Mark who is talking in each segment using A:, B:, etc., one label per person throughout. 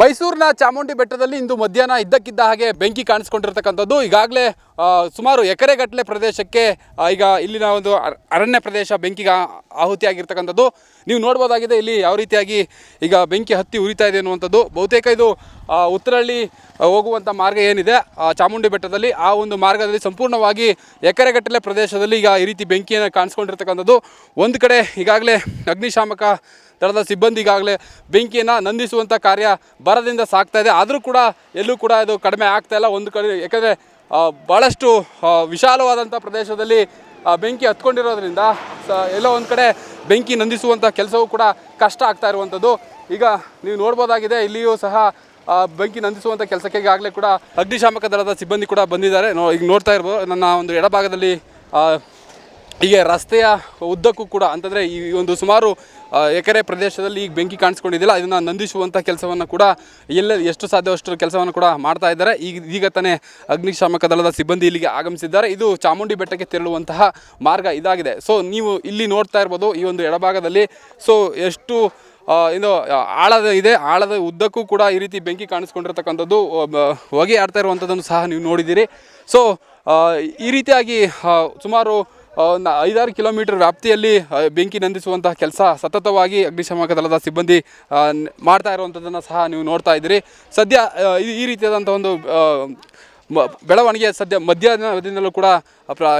A: ಮೈಸೂರಿನ ಚಾಮುಂಡಿ ಬೆಟ್ಟದಲ್ಲಿ ಇಂದು ಮಧ್ಯಾಹ್ನ ಇದ್ದಕ್ಕಿದ್ದ ಹಾಗೆ ಬೆಂಕಿ ಕಾಣಿಸ್ಕೊಂಡಿರ್ತಕ್ಕಂಥದ್ದು. ಈಗಾಗಲೇ ಸುಮಾರು ಎಕರೆಗಟ್ಟಲೆ ಪ್ರದೇಶಕ್ಕೆ ಈಗ ಇಲ್ಲಿನ ಒಂದು ಅರ- ಅರಣ್ಯ ಪ್ರದೇಶ ಬೆಂಕಿಗೆ ಆಹುತಿಯಾಗಿರ್ತಕ್ಕಂಥದ್ದು. ನೀವು ನೋಡ್ಬೋದಾಗಿದೆ ಇಲ್ಲಿ ಯಾವ ರೀತಿಯಾಗಿ ಈಗ ಬೆಂಕಿ ಹತ್ತಿ ಉರಿತಾ ಇದೆ ಅನ್ನುವಂಥದ್ದು. ಬಹುತೇಕ ಇದು ಉತ್ತರಹಳ್ಳಿ ಹೋಗುವಂಥ ಮಾರ್ಗ ಏನಿದೆ ಚಾಮುಂಡಿ ಬೆಟ್ಟದಲ್ಲಿ. ಆ ಒಂದು ಮಾರ್ಗದಲ್ಲಿ ಸಂಪೂರ್ಣವಾಗಿ ಎಕರೆಗಟ್ಟಲೆ ಪ್ರದೇಶದಲ್ಲಿ ಈಗ ಈ ರೀತಿ ಬೆಂಕಿಯನ್ನು ಕಾಣಿಸ್ಕೊಂಡಿರ್ತಕ್ಕಂಥದ್ದು. ಒಂದು ಕಡೆ ಈಗಾಗಲೇ ಅಗ್ನಿಶಾಮಕ ದಳದ ಸಿಬ್ಬಂದಿಗಾಗಲೇ ಬೆಂಕಿಯನ್ನು ನಂದಿಸುವಂಥ ಕಾರ್ಯ ಬರದಿಂದ ಸಾಗ್ತಾ ಇದೆ. ಆದರೂ ಕೂಡ ಎಲ್ಲೂ ಕೂಡ ಇದು ಕಡಿಮೆ ಆಗ್ತಾ ಇಲ್ಲ. ಒಂದು ಕಡೆ ಯಾಕಂದರೆ ಭಾಳಷ್ಟು ವಿಶಾಲವಾದಂಥ ಪ್ರದೇಶದಲ್ಲಿ ಬೆಂಕಿ ಹತ್ಕೊಂಡಿರೋದ್ರಿಂದ ಸ, ಎಲ್ಲೋ ಒಂದು ಕಡೆ ಬೆಂಕಿ ನಂದಿಸುವಂಥ ಕೆಲಸವೂ ಕೂಡ ಕಷ್ಟ ಆಗ್ತಾ ಇರುವಂಥದ್ದು ಈಗ ನೀವು ನೋಡ್ಬೋದಾಗಿದೆ, ಇಲ್ಲಿಯೂ ಸಹ ಬೆಂಕಿ ನಂದಿಸುವಂಥ ಕೆಲಸಕ್ಕೆ ಈಗಾಗಲೇ ಕೂಡ ಅಗ್ನಿಶಾಮಕ ದಳದ ಸಿಬ್ಬಂದಿ ಕೂಡ ಬಂದಿದ್ದಾರೆ. ನೋ, ಈಗ ನೋಡ್ತಾ ಇರ್ಬೋದು, ನನ್ನ ಒಂದು ಎಡಭಾಗದಲ್ಲಿ ಹೀಗೆ ರಸ್ತೆಯ ಉದ್ದಕ್ಕೂ ಕೂಡ, ಅಂತಂದರೆ ಈ ಒಂದು ಸುಮಾರು ಎಕರೆ ಪ್ರದೇಶದಲ್ಲಿ ಈಗ ಬೆಂಕಿ ಕಾಣಿಸ್ಕೊಂಡಿದ್ದಿಲ್ಲ, ಇದನ್ನು ನಂದಿಸುವಂಥ ಕೆಲಸವನ್ನು ಕೂಡ ಎಲ್ಲ ಎಷ್ಟು ಸಾಧ್ಯವಷ್ಟು ಕೆಲಸವನ್ನು ಕೂಡ ಮಾಡ್ತಾ ಇದ್ದಾರೆ. ಈಗ ಈಗ ತಾನೇ ಅಗ್ನಿಶಾಮಕ ದಳದ ಸಿಬ್ಬಂದಿ ಇಲ್ಲಿಗೆ ಆಗಮಿಸಿದ್ದಾರೆ. ಇದು ಚಾಮುಂಡಿ ಬೆಟ್ಟಕ್ಕೆ ತೆರಳುವಂತಹ ಮಾರ್ಗ ಇದಾಗಿದೆ. ಸೊ ನೀವು ಇಲ್ಲಿ ನೋಡ್ತಾ ಇರ್ಬೋದು ಈ ಒಂದು ಎಡಭಾಗದಲ್ಲಿ. ಸೊ ಎಷ್ಟು ಇದು, ಆಳದ ಇದೆ. ಆಳದ ಉದ್ದಕ್ಕೂ ಕೂಡ ಈ ರೀತಿ ಬೆಂಕಿ ಕಾಣಿಸ್ಕೊಂಡಿರ್ತಕ್ಕಂಥದ್ದು ಹೊಗೆ ಆಡ್ತಾ ಇರುವಂಥದ್ದನ್ನು ಸಹ ನೀವು ನೋಡಿದ್ದೀರಿ. ಸೊ ಈ ರೀತಿಯಾಗಿ ಸುಮಾರು ಐದಾರು ಕಿಲೋಮೀಟರ್ ವ್ಯಾಪ್ತಿಯಲ್ಲಿ ಬೆಂಕಿ ನಂದಿಸುವಂತಹ ಕೆಲಸ ಸತತವಾಗಿ ಅಗ್ನಿಶಾಮಕ ದಳದ ಸಿಬ್ಬಂದಿ ಮಾಡ್ತಾ ಇರುವಂಥದ್ದನ್ನು ಸಹ ನೀವು ನೋಡ್ತಾ ಇದ್ದೀರಿ. ಸದ್ಯ ಈ- ರೀತಿಯಾದಂಥ ಒಂದು ಬೆಳವಣಿಗೆ ಸದ್ಯ ಮಧ್ಯಾಹ್ನದಿಂದಲೂ ಕೂಡ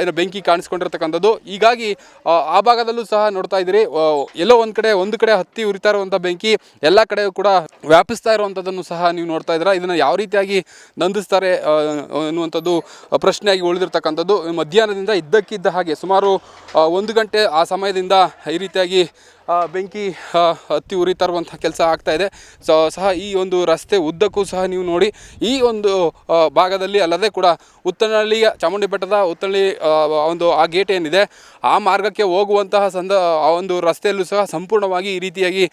A: ಏನೋ ಬೆಂಕಿ ಕಾಣಿಸ್ಕೊಂಡಿರ್ತಕ್ಕಂಥದ್ದು. ಹೀಗಾಗಿ ಆ, ಭಾಗದಲ್ಲೂ ಸಹ ನೋಡ್ತಾ ಇದ್ದೀರಿ ಎಲ್ಲೋ ಒಂದು ಕಡೆ ಒಂದು ಕಡೆ ಹತ್ತಿ ಉರಿತಾ ಇರುವಂಥ ಬೆಂಕಿ ಎಲ್ಲ ಕಡೆ ಕೂಡ ವ್ಯಾಪಿಸ್ತಾ ಇರುವಂಥದ್ದನ್ನು ಸಹ ನೀವು ನೋಡ್ತಾ ಇದ್ದೀರಾ. ಇದನ್ನು ಯಾವ ರೀತಿಯಾಗಿ ನಂದಿಸ್ತಾರೆ ಅನ್ನುವಂಥದ್ದು ಪ್ರಶ್ನೆಯಾಗಿ ಉಳಿದಿರ್ತಕ್ಕಂಥದ್ದು. ಮಧ್ಯಾಹ್ನದಿಂದ ಇದ್ದಕ್ಕಿದ್ದ ಹಾಗೆ ಸುಮಾರು ಒಂದು ಗಂಟೆ ಆ ಸಮಯದಿಂದ ಈ ರೀತಿಯಾಗಿ ಬೆಂಕಿ ಹತ್ತಿ ಉರಿತಾ ಇರುವಂಥ ಕೆಲಸ ಆಗ್ತಾ ಇದೆ. ಸೊ, ಸಹ ಈ ಒಂದು ರಸ್ತೆ ಉದ್ದಕ್ಕೂ ಸಹ ನೀವು ನೋಡಿ, ಈ ಒಂದು ಭಾಗದಲ್ಲಿ ಅಲ್ಲದೆ ಕೂಡ ಉತ್ತನಹಳ್ಳಿಯ ಚಾಮುಂಡಿ ಬೆಟ್ಟದ ಉತ್ತನಹಳ್ಳಿ ಒಂದು, ಆ ಗೇಟ್ ಏನಿದೆ, ಆ ಮಾರ್ಗಕ್ಕೆ ಹೋಗುವಂತಹ ಸಂದ, ಆ ಒಂದು ರಸ್ತೆಯಲ್ಲೂ ಸಹ ಸಂಪೂರ್ಣವಾಗಿ ಈ ರೀತಿಯಾಗಿ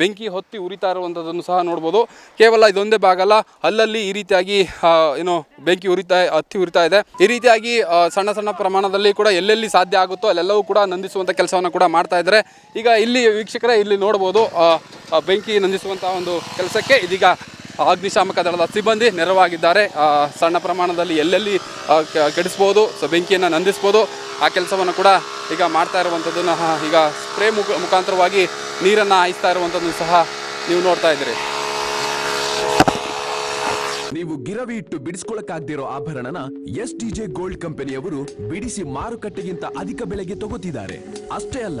A: ಬೆಂಕಿ, ಹೊತ್ತಿ ಉರಿತಾ ಇರುವಂಥದ್ದನ್ನು ಸಹ ನೋಡ್ಬೋದು. ಕೇವಲ ಇದೊಂದೇ ಭಾಗ ಅಲ್ಲ, ಅಲ್ಲಲ್ಲಿ ಈ ರೀತಿಯಾಗಿ ಏನು ಬೆಂಕಿ ಉರಿತಾ, ಹತ್ತಿ ಉರಿತಾ ಇದೆ. ಈ ರೀತಿಯಾಗಿ ಸಣ್ಣ ಸಣ್ಣ ಪ್ರಮಾಣದಲ್ಲಿ ಕೂಡ ಎಲ್ಲೆಲ್ಲಿ ಸಾಧ್ಯ ಆಗುತ್ತೋ ಅಲ್ಲೆಲ್ಲವೂ ಕೂಡ ನಂದಿಸುವಂಥ ಕೆಲಸವನ್ನು ಕೂಡ ಮಾಡ್ತಾ ಇದ್ದಾರೆ. ಈಗ ಇಲ್ಲಿ ವೀಕ್ಷಕರೇ, ಇಲ್ಲಿ ನೋಡ್ಬೋದು ಬೆಂಕಿ ನಂದಿಸುವಂಥ ಒಂದು ಕೆಲಸಕ್ಕೆ ಇದೀಗ ಅಗ್ನಿಶಾಮಕ ದಳದ ಸಿಬ್ಬಂದಿ ನೆರವಾಗಿದ್ದಾರೆ. ಸಣ್ಣ ಪ್ರಮಾಣದಲ್ಲಿ ಎಲ್ಲೆಲ್ಲಿ ಕೆಡಿಸ್ಬೋದು, ಸೊ, ಬೆಂಕಿಯನ್ನು ನಂದಿಸ್ಬೋದು, ಆ ಕೆಲಸವನ್ನು ಕೂಡ ಈಗ ಮಾಡ್ತಾ ಇರುವಂಥದ್ದನ್ನು ಈಗ ಸ್ಪ್ರೇ ಮುಖ, ಮುಖಾಂತರವಾಗಿ ನೀರನ್ನು ಹಾಯಿಸ್ತಾ ಇರುವಂಥದ್ದನ್ನು ಸಹ ನೀವು ನೋಡ್ತಾ ಇದ್ದೀರಿ.
B: ನೀವು ಗಿರವಿ ಇಟ್ಟು ಬಿಡಿಸ್ಕೊಳಕ್ಕಾಗ್ದಿರೋ ಆಭರಣನ ಎಸ್ ಡಿಜೆ ಗೋಲ್ಡ್ ಕಂಪನಿಯವರು ಬಿಡಿಸಿ ಮಾರುಕಟ್ಟೆಗಿಂತ ಅಧಿಕ ಬೆಲೆಗೆ ತಗೋತಿದ್ದಾರೆ. ಅಷ್ಟೇ ಅಲ್ಲ